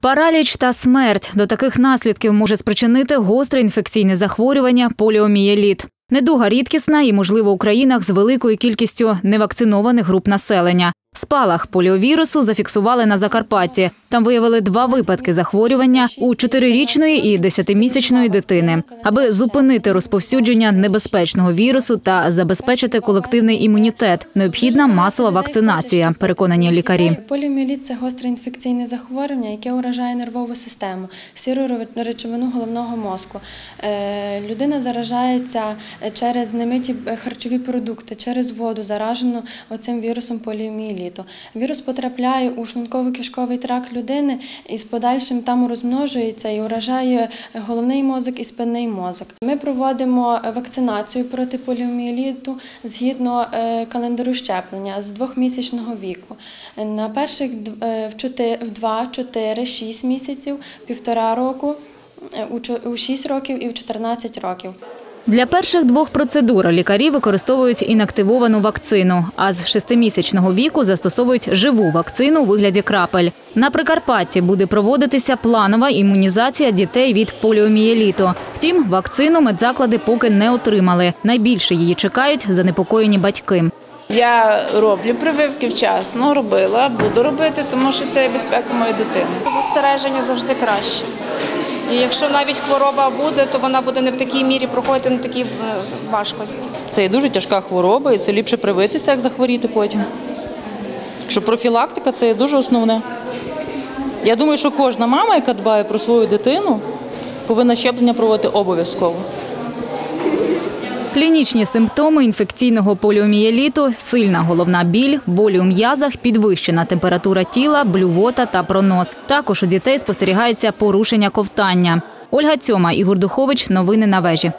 Параліч та смерть до таких наслідків може спричинити гостре інфекційне захворювання поліомієліт. Недуга рідкісна і, можливо, у країнах з великою кількістю невакцинованих груп населення. Спалах поліовірусу зафіксували на Закарпатті. Там виявили два випадки захворювання у чотирирічної і десятимісячної дитини. Аби зупинити розповсюдження небезпечного вірусу та забезпечити колективний імунітет, необхідна масова вакцинація. Переконані лікарі. Поліоміеліт – це гостре інфекційне захворювання, яке уражає нервову систему, сіру речовину головного мозку. Е, Людина заражається через немиті харчові продукти, через воду, заражену оцим вірусом поліоміеліту. Вірус потрапляє у шлунково-кишковий тракт людини і з подальшим там розмножується і уражає головний мозок і спинний мозок. Ми проводимо вакцинацію проти поліоміеліту згідно е, календарю щеплення з двохмісячного віку. На перших е, в 4, в 2, 4, 6 місяців, півтора року, е, у 6 років і в 14 років. Для перших двох процедур лікарі використовують інактивовану вакцину, а з шестимісячного віку застосовують живу вакцину у вигляді крапель. На Прикарпатті буде проводитися планова імунізація дітей від поліомієліту. Втім, вакцину медзаклади поки не отримали. Найбільше її чекають занепокоєні батьки. Я роблю прививки вчасно, робила, буду робити, тому що це є безпека моєї дитини. застереження завжди краще. І якщо навіть хвороба буде, то вона буде не в такій мірі проходити на такій е, важкості. Це є дуже тяжка хвороба, і це ліпше привитися, як захворіти потім. Що профілактика це є дуже основне. Я думаю, що кожна мама, яка дбає про свою дитину, повинна щеплення проводити обов'язково. Клінічні симптоми інфекційного поліомієліту – сильна головна біль, болі у м'язах, підвищена температура тіла, блювота та пронос. Також у дітей спостерігається порушення ковтання. Ольга Цьома, Ігор Духович. Новини на вежі.